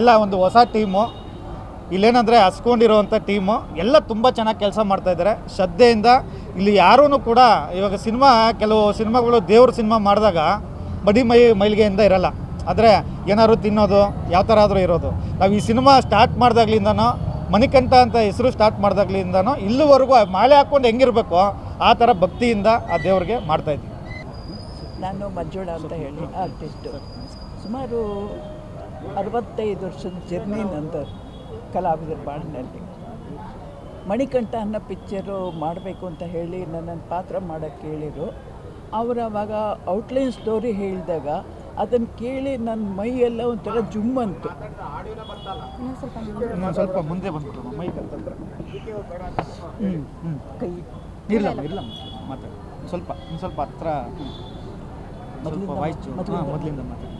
ಎಲ್ಲ ಒಂದು ಹೊಸ ಟೀಮು ಇಲ್ಲೇನಂದರೆ ಹಸ್ಕೊಂಡಿರೋವಂಥ ಟೀಮು ಎಲ್ಲ ತುಂಬ ಚೆನ್ನಾಗಿ ಕೆಲಸ ಮಾಡ್ತಾಯಿದ್ದಾರೆ ಶ್ರದ್ಧೆಯಿಂದ ಇಲ್ಲಿ ಯಾರೂ ಕೂಡ ಇವಾಗ ಸಿನಿಮಾ, ಕೆಲವು ಸಿನಿಮಾಗಳು ದೇವ್ರ ಸಿನಿಮಾ ಮಾಡಿದಾಗ ಬಡಿ ಮೈ, ಮೈಲಿಗೆಯಿಂದ ಇರಲ್ಲ. ಆದರೆ ಏನಾದ್ರು ತಿನ್ನೋದು, ಯಾವ ಥರ ಆದರೂ ಇರೋದು. ನಾವು ಈ ಸಿನಿಮಾ ಸ್ಟಾರ್ಟ್ ಮಾಡಿದಾಗ್ಲಿಂದನೋ, ಮಣಿಕಂಠ ಅಂತ ಹೆಸರು ಸ್ಟಾರ್ಟ್ ಮಾಡಿದಾಗ್ಲಿಂದನೋ, ಇಲ್ಲಿವರೆಗೂ ಮಾಲೆ ಹಾಕ್ಕೊಂಡು ಹೆಂಗಿರ್ಬೇಕೋ? ಆ ಥರ ಭಕ್ತಿಯಿಂದ ಆ ದೇವ್ರಿಗೆ ಇದ್ದೀವಿ. ನಾನು ಮಂಜುಳ ಅಂತ ಹೇಳಿ ಆರ್ಟಿಸ್ಟು ಸುಮಾರು ಅರವತ್ತೈದು ವರ್ಷದ ಜರ್ನಿ ನಂದು ಕಲಾವಿದರ ಬಾಳಿನಲ್ಲಿ. ಮಣಿಕಂಠ ಅನ್ನೋ ಪಿಕ್ಚರು ಮಾಡಬೇಕು ಅಂತ ಹೇಳಿ ನನ್ನನ್ನು ಪಾತ್ರ ಮಾಡೋಕ್ಕೆ ಕೇಳಿದರು ಅವರು ಅವಾಗ ಔಟ್ಲೈನ್ ಸ್ಟೋರಿ ಹೇಳಿದಾಗ ಅದನ್ನು ಕೇಳಿ ನನ್ನ ಮೈಯೆಲ್ಲ ಒಂಥರ ಜುಮ್ ಅಂತು ಸ್ವಲ್ಪ ಮುಂದೆ ಬಂದ್ಬಿಟ್ಟು ಹ್ಞೂ ಕೈ ಇಲ್ಲ ಇಲ್ಲ ಮಾತಾಡಿ. ಸ್ವಲ್ಪ ಒಂದು ಸ್ವಲ್ಪ ಹತ್ರ ಸ್ವಲ್ಪ ವಾಯ್ಸ್ ಹಾಂ ಮೊದಲಿಂದ ಮಾತಾಡಿ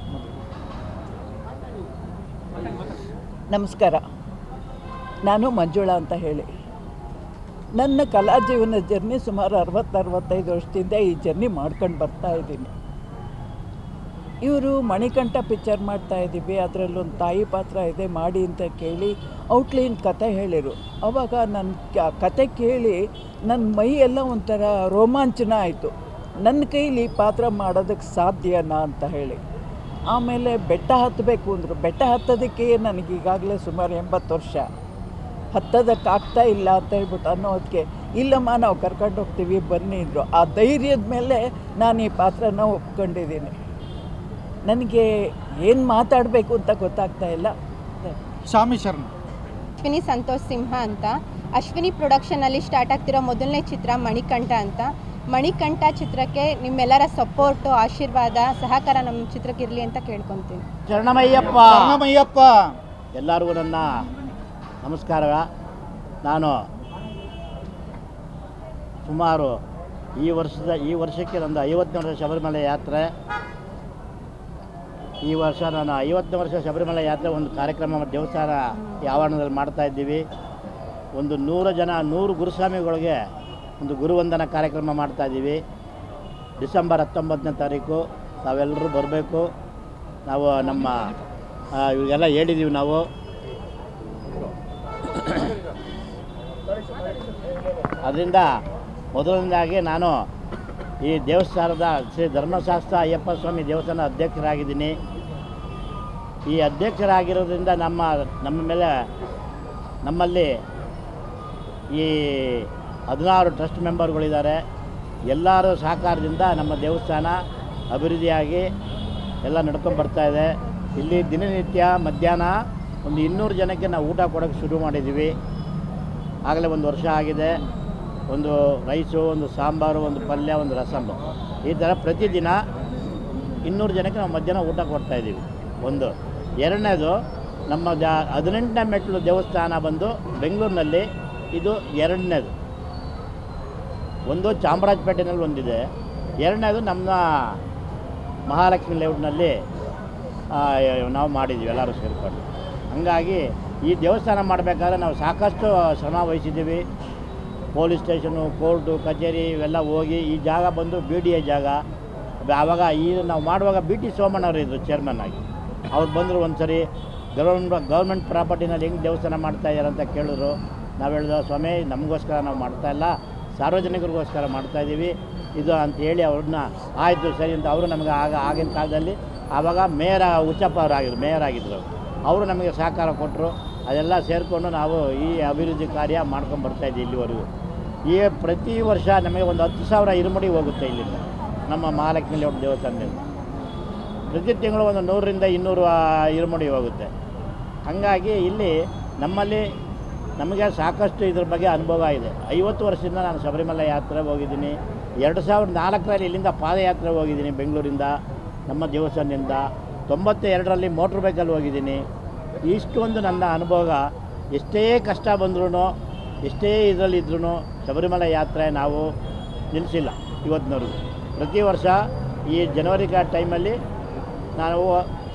ನಮಸ್ಕಾರ. ನಾನು ಮಂಜುಳಾ ಅಂತ ಹೇಳಿ. ನನ್ನ ಕಲಾ ಜೀವನ ಜರ್ನಿ ಸುಮಾರು ಅರವತ್ತು ಅರವತ್ತೈದು ವರ್ಷದಿಂದ ಈ ಜರ್ನಿ ಮಾಡ್ಕೊಂಡು ಬರ್ತಾ ಇದ್ದೀನಿ. ಇವರು ಮಣಿಕಂಠ ಪಿಕ್ಚರ್ ಮಾಡ್ತಾ ಇದ್ದೀವಿ, ಅದರಲ್ಲೊಂದು ತಾಯಿ ಪಾತ್ರ ಇದೆ, ಮಾಡಿ ಅಂತ ಕೇಳಿ ಔಟ್ಲೈನ್ ಕತೆ ಹೇಳಿರು. ಅವಾಗ ನನ್ನ ಕತೆ ಕೇಳಿ ನನ್ನ ಮೈ ಎಲ್ಲ ಒಂಥರ ರೋಮಾಂಚನ ಆಯಿತು. ನನ್ನ ಕೈಲಿ ಪಾತ್ರ ಮಾಡೋದಕ್ಕೆ ಸಾಧ್ಯನಾ ಅಂತ ಹೇಳಿ. ಆಮೇಲೆ ಬೆಟ್ಟ ಹತ್ತಬೇಕು ಅಂದರು. ಬೆಟ್ಟ ಹತ್ತೋದಕ್ಕೆ ನನಗೆ ಈಗಾಗಲೇ ಸುಮಾರು ಎಂಬತ್ತು ವರ್ಷ. ಹತ್ತೋದಕ್ಕೆ ಆಗ್ತಾ ಇಲ್ಲ ಅಂತ ಹೇಳ್ಬಿಟ್ಟು ಅನ್ನೋದಕ್ಕೆ ಇಲ್ಲಮ್ಮ ನಾವು ಕರ್ಕೊಂಡು ಹೋಗ್ತೀವಿ, ಬನ್ನಿ ಅಂದರು. ಆ ಧೈರ್ಯದ ಮೇಲೆ ನಾನು ಈ ಪಾತ್ರನ ಒಪ್ಕೊಂಡಿದ್ದೀನಿ. ನನಗೆ ಏನು ಮಾತಾಡಬೇಕು ಅಂತ ಗೊತ್ತಾಗ್ತಾ ಇಲ್ಲ. ಶಾಮಿ ಶರ್ಮ ಅಶ್ವಿನಿ ಸಂತೋಷ್ ಸಿಂಹ ಅಂತ. ಅಶ್ವಿನಿ ಪ್ರೊಡಕ್ಷನಲ್ಲಿ ಸ್ಟಾರ್ಟ್ ಆಗ್ತಿರೋ ಮೊದಲನೇ ಚಿತ್ರ ಮಣಿಕಂಠ ಅಂತ. ಮಣಿಕಂಠ ಚಿತ್ರಕ್ಕೆ ನಿಮ್ಮೆಲ್ಲರ ಸಪೋರ್ಟು ಆಶೀರ್ವಾದ ಸಹಕಾರ ನಮ್ಮ ಚಿತ್ರಕ್ಕೆ ಇರಲಿ ಅಂತ ಕೇಳ್ಕೊತೀನಿ. ಶರಣಮಯ್ಯಪ್ಪ. ಚರಣಮಯ್ಯಪ್ಪ ಎಲ್ಲರಿಗೂ ನನ್ನ ನಮಸ್ಕಾರ. ನಾನು ಸುಮಾರು ಈ ವರ್ಷದ ಈ ವರ್ಷಕ್ಕೆ ನಂದು ಐವತ್ತನೇ ವರ್ಷ ಶಬರಿಮಲೆ ಯಾತ್ರೆ. ಈ ವರ್ಷ ನಾನು ಐವತ್ತನೇ ವರ್ಷ ಶಬರಿಮಲೆ ಯಾತ್ರೆ ಒಂದು ಕಾರ್ಯಕ್ರಮ ದೇವಸ್ಥಾನ ಈ ಆವರಣದಲ್ಲಿ ಮಾಡ್ತಾ ಇದ್ದೀವಿ. ಒಂದು ನೂರು ಜನ, ನೂರು ಗುರುಸ್ವಾಮಿಗಳಿಗೆ ಒಂದು ಗುರುವಂದನ ಕಾರ್ಯಕ್ರಮ ಮಾಡ್ತಾ ಇದ್ದೀವಿ. ಡಿಸೆಂಬರ್ ಹತ್ತೊಂಬತ್ತನೇ ತಾರೀಕು ತಾವೆಲ್ಲರೂ ಬರಬೇಕು. ನಾವು ನಮ್ಮ ಇವಾಗೆಲ್ಲ ಹೇಳಿದ್ದೀವಿ ನಾವು. ಅದರಿಂದ ಮೊದಲನೇದಾಗಿ ನಾನು ಈ ದೇವಸ್ಥಾನದ ಶ್ರೀ ಧರ್ಮಶಾಸ್ತ್ರ ಅಯ್ಯಪ್ಪ ಸ್ವಾಮಿ ದೇವಸ್ಥಾನ ಅಧ್ಯಕ್ಷರಾಗಿದ್ದೀನಿ. ಈ ಅಧ್ಯಕ್ಷರಾಗಿರೋದ್ರಿಂದ ನಮ್ಮ ನಮ್ಮ ಮೇಲೆ ನಮ್ಮಲ್ಲಿ ಈ ಹದಿನಾರು ಟ್ರಸ್ಟ್ ಮೆಂಬರ್ಗಳಿದ್ದಾರೆ. ಎಲ್ಲರ ಸಹಕಾರದಿಂದ ನಮ್ಮ ದೇವಸ್ಥಾನ ಅಭಿವೃದ್ಧಿಯಾಗಿ ಎಲ್ಲ ನಡ್ಕೊಂಡು ಬರ್ತಾ ಇದೆ. ಇಲ್ಲಿ ದಿನನಿತ್ಯ ಮಧ್ಯಾಹ್ನ ಒಂದು ಇನ್ನೂರು ಜನಕ್ಕೆ ನಾವು ಊಟ ಕೊಡೋಕ್ಕೆ ಶುರು ಮಾಡಿದ್ದೀವಿ. ಆಗಲೇ ಒಂದು ವರ್ಷ ಆಗಿದೆ. ಒಂದು ರೈಸು, ಒಂದು ಸಾಂಬಾರು, ಒಂದು ಪಲ್ಯ, ಒಂದು ರಸಮ್ಮು ಈ ಥರ ಪ್ರತಿದಿನ ಇನ್ನೂರು ಜನಕ್ಕೆ ನಾವು ಮಧ್ಯಾಹ್ನ ಊಟ ಕೊಡ್ತಾ ಇದ್ದೀವಿ. ಒಂದು. ಎರಡನೇದು, ನಮ್ಮ ದ ಹದಿನೆಂಟನೇ ಮೆಟ್ಲು ದೇವಸ್ಥಾನ ಬಂದು ಬೆಂಗಳೂರಿನಲ್ಲಿ ಇದು ಎರಡನೇದು. ಒಂದು ಚಾಮರಾಜಪೇಟೆನಲ್ಲಿ ಒಂದಿದೆ. ಎರಡನೇದು ನಮ್ಮ ಮಹಾಲಕ್ಷ್ಮಿ ಲೇಔಟ್ನಲ್ಲಿ ನಾವು ಮಾಡಿದ್ದೀವಿ, ಎಲ್ಲರೂ ಸೇರಿಕೊಂಡು. ಹಂಗಾಗಿ ಈ ದೇವಸ್ಥಾನ ಮಾಡಬೇಕಾದ್ರೆ ನಾವು ಸಾಕಷ್ಟು ಶ್ರಮ ವಹಿಸಿದ್ದೀವಿ. ಪೊಲೀಸ್ ಸ್ಟೇಷನು, ಕೋರ್ಟು, ಕಚೇರಿ ಇವೆಲ್ಲ ಹೋಗಿ ಈ ಜಾಗ ಬಂದು ಬಿ ಡಿ ಎ ಜಾಗ. ಆವಾಗ ಈ ನಾವು ಮಾಡುವಾಗ ಬಿ ಟಿ ಸೋಮಣ್ಣವರು ಇದ್ದರು ಚೇರ್ಮನ್ ಆಗಿ. ಅವ್ರು ಬಂದರು ಒಂದು ಸರಿ ಗೌರ್ಮೆಂಟ್ ಗೌರ್ಮೆಂಟ್ ಪ್ರಾಪರ್ಟಿನಲ್ಲಿ ಹೆಂಗೆ ದೇವಸ್ಥಾನ ಮಾಡ್ತಾ ಇದ್ದಾರೆ ಅಂತ ಕೇಳಿದ್ರು. ನಾವು ಹೇಳಿದ ಸ್ವಾಮಿ, ನಮಗೋಸ್ಕರ ನಾವು ಮಾಡ್ತಾ ಇಲ್ಲ, ಸಾರ್ವಜನಿಕರಿಗೋಸ್ಕರ ಮಾಡ್ತಾ ಇದ್ದೀವಿ ಇದು ಅಂತ ಹೇಳಿ ಅವ್ರನ್ನ, ಆಯಿತು ಸರಿ ಅಂತ ಅವರು ನಮಗೆ ಆಗ, ಆಗಿನ ಕಾಲದಲ್ಲಿ ಆವಾಗ ಮೇಯರ್ ಉಚ್ಚಪ್ಪ ಅವರು ಆಗಿದ್ರು, ಮೇಯರ್ ಆಗಿದ್ದರು ಅವರು ನಮಗೆ ಸಹಕಾರ ಕೊಟ್ಟರು ಅದೆಲ್ಲ ಸೇರಿಕೊಂಡು ನಾವು ಈ ಅಭಿವೃದ್ಧಿ ಕಾರ್ಯ ಮಾಡ್ಕೊಂಡು ಬರ್ತಾಯಿದ್ದೀವಿ ಇಲ್ಲಿವರೆಗೂ. ಈ ಪ್ರತಿ ವರ್ಷ ನಮಗೆ ಒಂದು ಹತ್ತು ಸಾವಿರ ಇರುಮಡಿ ಹೋಗುತ್ತೆ ಇಲ್ಲಿಂದ. ನಮ್ಮ ಮಹಾಲಕ್ಷ್ಮಿ ಲೇಔಟ್ ದೇವಸ್ಥಾನದಿಂದ ಪ್ರತಿ ತಿಂಗಳು ಒಂದು ನೂರರಿಂದ ಇನ್ನೂರು ಇರುಮುಡಿ ಹೋಗುತ್ತೆ. ಹಾಗಾಗಿ ಇಲ್ಲಿ ನಮ್ಮಲ್ಲಿ ನಮಗೆ ಸಾಕಷ್ಟು ಇದ್ರ ಬಗ್ಗೆ ಅನುಭವ ಇದೆ. ಐವತ್ತು ವರ್ಷದಿಂದ ನಾನು ಶಬರಿಮಲೆ ಯಾತ್ರೆ ಹೋಗಿದ್ದೀನಿ. ಎರಡು ಸಾವಿರದ ನಾಲ್ಕರಲ್ಲಿ ಇಲ್ಲಿಂದ ಪಾದಯಾತ್ರೆ ಹೋಗಿದ್ದೀನಿ ಬೆಂಗಳೂರಿಂದ, ನಮ್ಮ ದೇವಸ್ಥಾನದಿಂದ. ತೊಂಬತ್ತ ಎರಡರಲ್ಲಿ ಮೋಟ್ರ್ ಬೈಕಲ್ಲಿ ಹೋಗಿದ್ದೀನಿ. ಇಷ್ಟೊಂದು ನನ್ನ ಅನುಭವ. ಎಷ್ಟೇ ಕಷ್ಟ ಬಂದ್ರೂ ಎಷ್ಟೇ ಇದರಲ್ಲಿದ್ರೂ ಶಬರಿಮಲೆ ಯಾತ್ರೆ ನಾವು ನಿಲ್ಲಿಸಿಲ್ಲ ಇವತ್ತಿನವರೆಗೂ. ಪ್ರತಿ ವರ್ಷ ಈ ಜನವರಿ ಕಾ ಟೈಮಲ್ಲಿ ನಾನು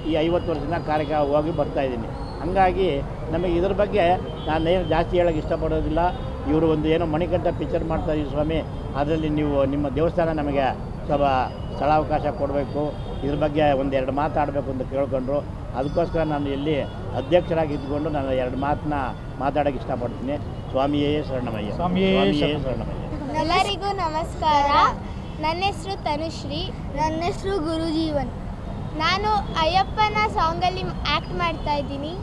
ಈ ಐವತ್ತು ವರ್ಷದಿಂದ ಕಾರ್ಯಕ್ರಮ ಹೋಗಿ ಬರ್ತಾಯಿದ್ದೀನಿ ಹಾಗಾಗಿ ನಮಗೆ ಇದ್ರ ಬಗ್ಗೆ ನಾನು ಏನು ಜಾಸ್ತಿ ಹೇಳೋಕ್ಕೆ ಇಷ್ಟಪಡೋದಿಲ್ಲ. ಇವರು ಒಂದು ಏನೋ ಮಣಿಕಂಠ ಪಿಕ್ಚರ್ ಮಾಡ್ತಾ ಇದ್ದೀವಿ ಸ್ವಾಮಿ, ಅದರಲ್ಲಿ ನೀವು ನಿಮ್ಮ ದೇವಸ್ಥಾನ ನಮಗೆ ಸ್ವಲ್ಪ ಸ್ಥಳಾವಕಾಶ ಕೊಡಬೇಕು. ಇದ್ರ ಬಗ್ಗೆ ಒಂದೆರಡು ಮಾತಾಡಬೇಕು ಅಂತ ಕೇಳ್ಕೊಂಡ್ರು. ಅದಕ್ಕೋಸ್ಕರ ನಾನು ಇಲ್ಲಿ ಅಧ್ಯಕ್ಷರಾಗಿ ಇದ್ಕೊಂಡು ನಾನು ಎರಡು ಮಾತನ್ನ ಮಾತಾಡೋಕ್ಕೆ ಇಷ್ಟಪಡ್ತೀನಿ. ಸ್ವಾಮಿಯೇ ಶರಣಮಯ್ಯ. ಸ್ವಾಮಿಯೇ ಶರಣಮಯ್ಯ. ಎಲ್ಲರಿಗೂ ನಮಸ್ಕಾರ. ನನ್ನ ಹೆಸರು ತನುಶ್ರೀ ನನ್ನ ಹೆಸರು ಗುರುಜೀವನ್. ನಾನು ಅಯ್ಯಪ್ಪನ ಸಾಂಗಲ್ಲಿ ಆ್ಯಕ್ಟ್ ಮಾಡ್ತಾ ಇದ್ದೀನಿ.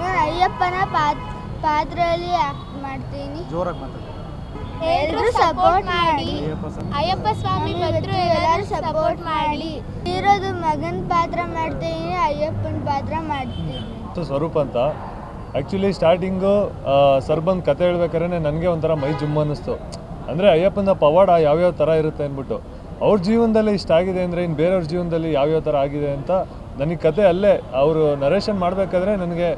ನಾನು ಅಯ್ಯಪ್ಪನ ಪಾತ್ ಪಾತ್ರದಲ್ಲಿ ಆ್ಯಕ್ಟ್ ಮಾಡ್ತೀನಿ. ಜೋರಾಗಿ ಮಾತಾಡಿ. ಎಲ್ಲರೂ ಸಪೋರ್ಟ್ ಮಾಡಿ. ಅಯ್ಯಪ್ಪ ಸ್ವಾಮಿ. ಬಂದರು ಎಲ್ಲರೂ ಸಪೋರ್ಟ್ ಮಾಡಲಿ ಇರೋದು ಮಗನ ಪಾತ್ರ ಮಾಡ್ತೀನಿ ಅಯ್ಯಪ್ಪನ ಪಾತ್ರ ಮಾಡ್ತೀನಿ. ಸ್ವರೂಪ್ ಅಂತ ಆ್ಯಕ್ಚುಲಿ ಸ್ಟಾರ್ಟಿಂಗು ಸರ್ ಬಂದು ಕತೆ ಹೇಳ್ಬೇಕಾದ್ರೆ ನನಗೆ ಒಂಥರ ಮೈ ಜುಮ್ ಅನ್ನಿಸ್ತು. ಅಂದರೆ ಅಯ್ಯಪ್ಪನ ಪವಾಡ ಯಾವ್ಯಾವ ಥರ ಇರುತ್ತೆ ಅಂದ್ಬಿಟ್ಟು. ಅವ್ರ ಜೀವನದಲ್ಲಿ ಇಷ್ಟ ಆಗಿದೆ ಅಂದರೆ ಇನ್ನು ಬೇರೆಯವ್ರ ಜೀವನದಲ್ಲಿ ಯಾವ್ಯಾವ ಥರ ಆಗಿದೆ ಅಂತ ನನಗೆ ಕತೆ ಅಲ್ಲೇ ಅವರು ನರೇಷನ್ ಮಾಡಬೇಕಾದ್ರೆ ನನಗೆ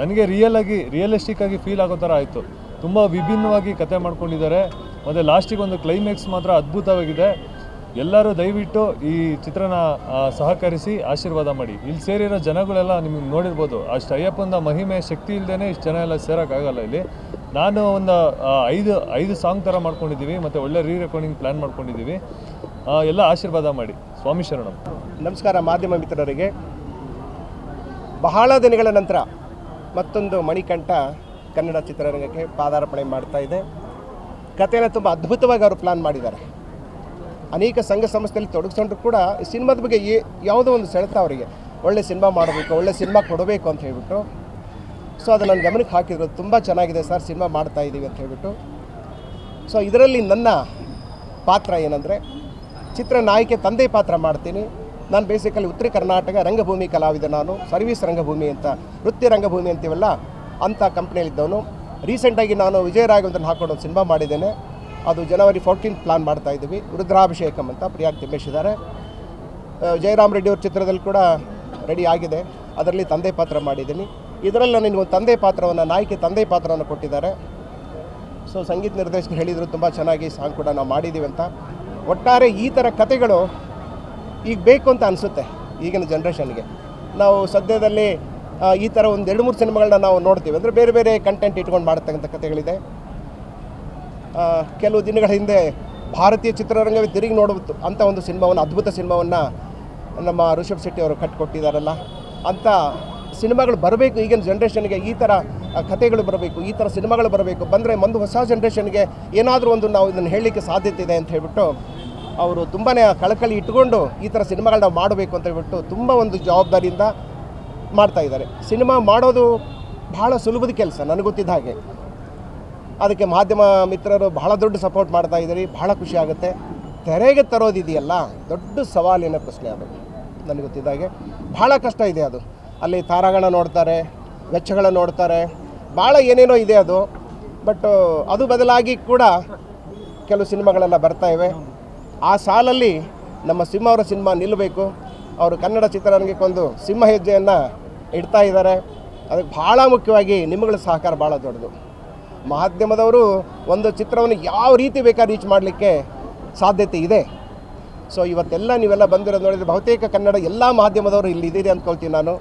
ನನಗೆ ರಿಯಲ್ ಆಗಿ ರಿಯಲಿಸ್ಟಿಕ್ ಆಗಿ ಫೀಲ್ ಆಗೋ ಥರ ಆಯಿತು. ತುಂಬ ವಿಭಿನ್ನವಾಗಿ ಕತೆ ಮಾಡ್ಕೊಂಡಿದ್ದಾರೆ. ಮತ್ತು ಲಾಸ್ಟಿಗೆ ಒಂದು ಕ್ಲೈಮ್ಯಾಕ್ಸ್ ಮಾತ್ರ ಅದ್ಭುತವಾಗಿದೆ. ಎಲ್ಲರೂ ದಯವಿಟ್ಟು ಈ ಚಿತ್ರನ ಸಹಕರಿಸಿ ಆಶೀರ್ವಾದ ಮಾಡಿ. ಇಲ್ಲಿ ಸೇರಿರೋ ಜನಗಳೆಲ್ಲ ನಿಮಗೆ ನೋಡಿರ್ಬೋದು. ಅಷ್ಟು ಅಯ್ಯಪ್ಪನ ಮಹಿಮೆ, ಶಕ್ತಿ ಇಲ್ಲದೇ ಇಷ್ಟು ಜನ ಎಲ್ಲ ಸೇರೋಕ್ಕಾಗಲ್ಲ ಇಲ್ಲಿ. ನಾನು ಒಂದು ಐದು ಐದು ಸಾಂಗ್ ಥರ ಮಾಡ್ಕೊಂಡಿದ್ದೀವಿ. ಮತ್ತು ಒಳ್ಳೆ ರೀ ರೆಕಾರ್ಡಿಂಗ್ ಪ್ಲ್ಯಾನ್ ಮಾಡ್ಕೊಂಡಿದ್ದೀವಿ ಎಲ್ಲ ಆಶೀರ್ವಾದ ಮಾಡಿ. ಸ್ವಾಮಿ ಶರಣಂ. ನಮಸ್ಕಾರ ಮಾಧ್ಯಮ ಮಿತ್ರರಿಗೆ. ಬಹಳ ದಿನಗಳ ನಂತರ ಮತ್ತೊಂದು ಮಣಿಕಂಠ ಕನ್ನಡ ಚಿತ್ರರಂಗಕ್ಕೆ ಪಾದಾರ್ಪಣೆ ಮಾಡ್ತಾ ಇದೆ. ಕಥೆನ ತುಂಬ ಅದ್ಭುತವಾಗಿ ಅವರು ಪ್ಲ್ಯಾನ್ ಮಾಡಿದ್ದಾರೆ. ಅನೇಕ ಸಂಘ ಸಂಸ್ಥೆಯಲ್ಲಿ ತೊಡಗಿಸ್ಕೊಂಡ್ರು ಕೂಡ ಸಿನಿಮಾದ ಬಗ್ಗೆ ಏ ಯಾವುದೋ ಒಂದು ಸೆಳೆತ ಅವರಿಗೆ. ಒಳ್ಳೆ ಸಿನಿಮಾ ಮಾಡಬೇಕು, ಒಳ್ಳೆ ಸಿನಿಮಾ ಕೊಡಬೇಕು ಅಂತ ಹೇಳ್ಬಿಟ್ಟು. ಸೊ ಅದು ನನ್ನ ಗಮನಕ್ಕೆ ಹಾಕಿದ್ರು. ತುಂಬ ಚೆನ್ನಾಗಿದೆ ಸರ್, ಸಿನಿಮಾ ಮಾಡ್ತಾ ಇದ್ದೀವಿ ಅಂತ ಹೇಳಿಬಿಟ್ಟು. ಸೊ ಇದರಲ್ಲಿ ನನ್ನ ಪಾತ್ರ ಏನಂದರೆ, ಚಿತ್ರ ನಾಯಕಿ ತಂದೆ ಪಾತ್ರ ಮಾಡ್ತೀನಿ. ನಾನು ಬೇಸಿಕಲಿ ಉತ್ತರ ಕರ್ನಾಟಕ ರಂಗಭೂಮಿ ಕಲಾವಿದ ನಾನು. ಸರ್ವಿಸ್ ರಂಗಭೂಮಿ ಅಂತ, ವೃತ್ತಿ ರಂಗಭೂಮಿ ಅಂತೀವಲ್ಲ ಅಂಥ ಕಂಪ್ನಿಯಲ್ಲಿದ್ದವನು ರೀಸೆಂಟಾಗಿ ನಾನು ವಿಜಯ ರಾಘವೇಂದ್ರನ್ ಹಾಕೊಂಡು ಒಂದು ಸಿನಿಮಾ ಮಾಡಿದ್ದೇನೆ. ಅದು ಜನವರಿ ಫೋರ್ಟೀನ್ ಪ್ಲಾನ್ ಮಾಡ್ತಾ ಇದ್ದೀವಿ. ರುದ್ರಾಭಿಷೇಕಂ ಅಂತ ಪ್ರಿಯಾಗ್ ತಿಮ್ಮೇಶ್ ಇದ್ದಾರೆ. ಜಯರಾಮ್ ರೆಡ್ಡಿ ಅವ್ರ ಚಿತ್ರದಲ್ಲಿ ಕೂಡ ರೆಡಿ ಆಗಿದೆ. ಅದರಲ್ಲಿ ತಂದೆ ಪಾತ್ರ ಮಾಡಿದ್ದೀನಿ. ಇದರಲ್ಲಿ ನನಗೆ ಒಂದು ತಂದೆ ಪಾತ್ರವನ್ನು ನಾಯಕಿ ತಂದೆ ಪಾತ್ರವನ್ನು ಕೊಟ್ಟಿದ್ದಾರೆ. ಸೊ ಸಂಗೀತ ನಿರ್ದೇಶಕರು ಹೇಳಿದರು ತುಂಬ ಚೆನ್ನಾಗಿ ಸಾಂಗ್ ಕೂಡ ನಾವು ಮಾಡಿದ್ದೀವಿ ಅಂತ. ಒಟ್ಟಾರೆ ಈ ಥರ ಕತೆಗಳು ಈಗ ಬೇಕು ಅಂತ ಅನಿಸುತ್ತೆ ಈಗಿನ ಜನ್ರೇಷನ್ಗೆ ನಾವು ಸದ್ಯದಲ್ಲಿ ಈ ಥರ ಒಂದು ಎರಡು ಮೂರು ಸಿನಿಮಾಗಳನ್ನ ನಾವು ನೋಡ್ತೀವಿ. ಅಂದರೆ ಬೇರೆ ಬೇರೆ ಕಂಟೆಂಟ್ ಇಟ್ಕೊಂಡು ಮಾಡ್ತಕ್ಕಂಥ ಕತೆಗಳಿದೆ ಆ, ಕೆಲವು ದಿನಗಳ ಹಿಂದೆ ಭಾರತೀಯ ಚಿತ್ರರಂಗವೇ ತಿರುಗಿ ನೋಡುವುದು ಅಂಥ ಒಂದು ಸಿನಿಮಾವನ್ನು, ಅದ್ಭುತ ಸಿನಿಮಾವನ್ನು ನಮ್ಮ ಋಷಭ್ ಶೆಟ್ಟಿ ಅವರು ಕಟ್ಟಿಕೊಟ್ಟಿದ್ದಾರಲ್ಲ ಅಂಥ ಸಿನಿಮಾಗಳು ಬರಬೇಕು, ಈಗಿನ ಜನ್ರೇಷನ್ಗೆ ಈ ಥರ ಕಥೆಗಳು ಬರಬೇಕು, ಈ ಥರ ಸಿನಿಮಾಗಳು ಬರಬೇಕು, ಬಂದರೆ ಒಂದು ಹೊಸ ಜನ್ರೇಷನ್ಗೆ ಏನಾದರೂ ಒಂದು ನಾವು ಇದನ್ನು ಹೇಳಲಿಕ್ಕೆ ಸಾಧ್ಯತೆ ಇದೆ ಅಂತ ಹೇಳ್ಬಿಟ್ಟು ಅವರು ತುಂಬಾ ಕಳಕಳಿ ಇಟ್ಕೊಂಡು ಈ ಥರ ಸಿನಿಮಾಗಳನ್ನ ಮಾಡಬೇಕು ಅಂತ ಹೇಳ್ಬಿಟ್ಟು ತುಂಬ ಒಂದು ಜವಾಬ್ದಾರಿಯಿಂದ ಮಾಡ್ತಾ ಇದ್ದಾರೆ. ಸಿನಿಮಾ ಮಾಡೋದು ಬಹಳ ಸುಲಭದ ಕೆಲಸ, ನನಗೆ ಗೊತ್ತಿದ್ದ ಹಾಗೆ. ಅದಕ್ಕೆ ಮಾಧ್ಯಮ ಮಿತ್ರರು ಬಹಳ ದೊಡ್ಡ ಸಪೋರ್ಟ್ ಮಾಡ್ತಾ ಇದ್ದೀರಿ, ಬಹಳ ಖುಷಿ ಆಗುತ್ತೆ. ತೆರೆಗೆ ತರೋದಿದೆಯಲ್ಲ, ದೊಡ್ಡ ಸವಾಲಿನ ಪ್ರಶ್ನೆ ಅದು. ನನಗೆ ಗೊತ್ತಿದ್ದಾಗೆ ಬಹಳ ಕಷ್ಟ ಇದೆ ಅದು. ಅಲ್ಲಿ ತಾರಾಗಣ ನೋಡ್ತಾರೆ, ವೆಚ್ಚಗಳ ನೋಡ್ತಾರೆ ಭಾಳ ಏನೇನೋ ಇದೆ ಅದು. ಬಟ್ ಅದು ಬದಲಾಗಿ ಕೂಡ ಕೆಲವು ಸಿನಿಮಾಗಳೆಲ್ಲ ಬರ್ತಾ ಇವೆ. ಆ ಸಾಲಲ್ಲಿ ನಮ್ಮ ಸಿಂಹ ಅವರ ಸಿನಿಮಾ ನಿಲ್ಲಬೇಕು. ಅವರು ಕನ್ನಡ ಚಿತ್ರರಂಗಕ್ಕೊಂದು ಸಿಂಹ ಹೆಜ್ಜೆಯನ್ನು ಇಡ್ತಾ ಇದ್ದಾರೆ. ಅದಕ್ಕೆ ಭಾಳ ಮುಖ್ಯವಾಗಿ ನಿಮ್ಮಗಳ ಸಹಕಾರ ಭಾಳ ದೊಡ್ಡದು. ಮಾಧ್ಯಮದವರು ಒಂದು ಚಿತ್ರವನ್ನು ಯಾವ ರೀತಿ ಬೇಕಾದ್ರೆ ರೀಚ್ ಮಾಡಲಿಕ್ಕೆ ಸಾಧ್ಯತೆ ಇದೆ. ಸೊ ಇವತ್ತೆಲ್ಲ ನೀವೆಲ್ಲ ಬಂದಿರೋದು ನೋಡಿದರೆ ಬಹುತೇಕ ಕನ್ನಡ ಎಲ್ಲ ಮಾಧ್ಯಮದವರು ಇಲ್ಲಿ ಇದ್ದೀರಿ ಅಂದ್ಕೊಳ್ತೀನಿ ನಾನು.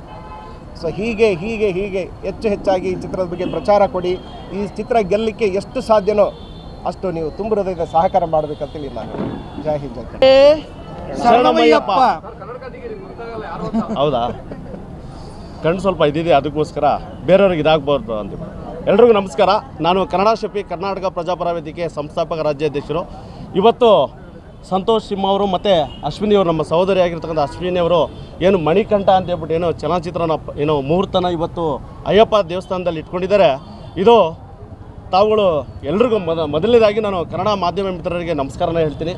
ಸೊ ಹೀಗೆ ಹೀಗೆ ಹೀಗೆ ಹೆಚ್ಚು ಹೆಚ್ಚಾಗಿ ಈ ಚಿತ್ರದ ಬಗ್ಗೆ ಪ್ರಚಾರ ಕೊಡಿ. ಈ ಚಿತ್ರ ಗೆಲ್ಲಲಿಕ್ಕೆ ಎಷ್ಟು ಸಾಧ್ಯನೋ ಅಷ್ಟು ನೀವು ತುಂಬ ಹೃದಯದ ಸಹಕಾರ ಮಾಡಬೇಕಂತೇಳಿ ನಾನು. ಜೈ ಹಿಂದ್ ಜಯ ಕನ್ನಡ. ಶರಣಮಯ್ಯಪ್ಪ. ಹೌದಾ? ಕಣ್ಣು ಸ್ವಲ್ಪ ಇದ್ದಿದೆ ಅದಕ್ಕೋಸ್ಕರ ಬೇರೆಯವ್ರಿಗೆ ಇದಾಗಬಾರ್ದು ಅಂತ ಎಲ್ರಿಗೂ ನಮಸ್ಕಾರ. ನಾನು ಕನ್ನಡ ಶಪಿ ಕರ್ನಾಟಕ ಪ್ರಜಾಪರ ವೇದಿಕೆ ಸಂಸ್ಥಾಪಕ ರಾಜ್ಯಾಧ್ಯಕ್ಷರು. ಇವತ್ತು ಸಂತೋಷ್ ಸಿಂಹ ಅವರು ಮತ್ತು ಅಶ್ವಿನಿ ಅವರು, ನಮ್ಮ ಸಹೋದರಿ ಆಗಿರ್ತಕ್ಕಂಥ ಅಶ್ವಿನಿ ಅವರು ಏನು ಮಣಿಕಂಠ ಅಂತ ಹೇಳ್ಬಿಟ್ಟು ಏನೋ ಚಲನಚಿತ್ರನ, ಏನೋ ಮುಹೂರ್ತನ ಇವತ್ತು ಅಯ್ಯಪ್ಪ ದೇವಸ್ಥಾನದಲ್ಲಿ ಇಟ್ಕೊಂಡಿದ್ದಾರೆ. ಇದು ತಾವುಗಳು ಎಲ್ರಿಗೂ ಮೊದ, ಮೊದಲನೇದಾಗಿ ನಾನು ಕನ್ನಡ ಮಾಧ್ಯಮ ಮಿತ್ರರಿಗೆ ನಮಸ್ಕಾರನ ಹೇಳ್ತೀನಿ.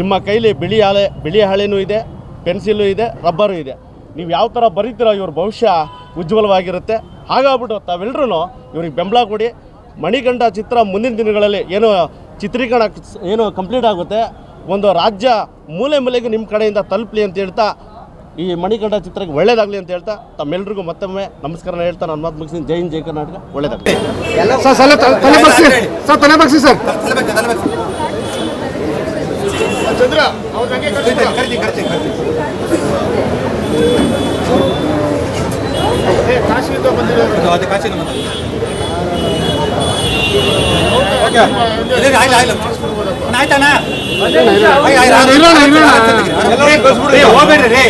ನಿಮ್ಮ ಕೈಲಿ ಬಿಳಿ ಹಾಳೆ, ಬಿಳಿ ಹಾಳೆನೂ ಇದೆ, ಪೆನ್ಸಿಲು ಇದೆ, ರಬ್ಬರು ಇದೆ. ನೀವು ಯಾವ ಥರ ಬರೀತೀರೋ ಇವ್ರ ಭವಿಷ್ಯ ಉಜ್ವಲವಾಗಿರುತ್ತೆ. ಹಾಗಾಗ್ಬಿಟ್ಟು ತಾವೆಲ್ಲರೂ ಇವ್ರಿಗೆ ಬೆಂಬಲ ಕೊಡಿ. ಮಣಿಗಂಡ ಚಿತ್ರ ಮುಂದಿನ ದಿನಗಳಲ್ಲಿ ಏನು ಚಿತ್ರೀಕರಣ ಏನು ಕಂಪ್ಲೀಟ್ ಆಗುತ್ತೆ. ಒಂದು ರಾಜ್ಯ ಮೂಲೆ ಮೂಲೆಗೆ ನಿಮ್ಮ ಕಡೆಯಿಂದ ತಲುಪಲಿ ಅಂತ ಹೇಳ್ತಾ ಈ ಮಣಿಕಂಠ ಚಿತ್ರಕ್ಕೆ ಒಳ್ಳೇದಾಗಲಿ ಅಂತ ಹೇಳ್ತಾ ತಮ್ಮೆಲ್ರಿಗೂ ಮತ್ತೊಮ್ಮೆ ನಮಸ್ಕಾರ ಹೇಳ್ತಾ ನನ್ನ ಮಾತು ಮುಗಿಸಿ ಜೈ ಹಿಂದ್ ಜೈ ಕರ್ನಾಟಕ. ಒಳ್ಳೇದಾಗಲಿ. ಸಲ ತಲೆ ಬಗ್ಸಿ ಸರ್ ತಲೆ ಬಗ್ಸಿ ಸರ್ ಚಂದ್ರ ಹೋಗ್ಬೇಡ್ರಿ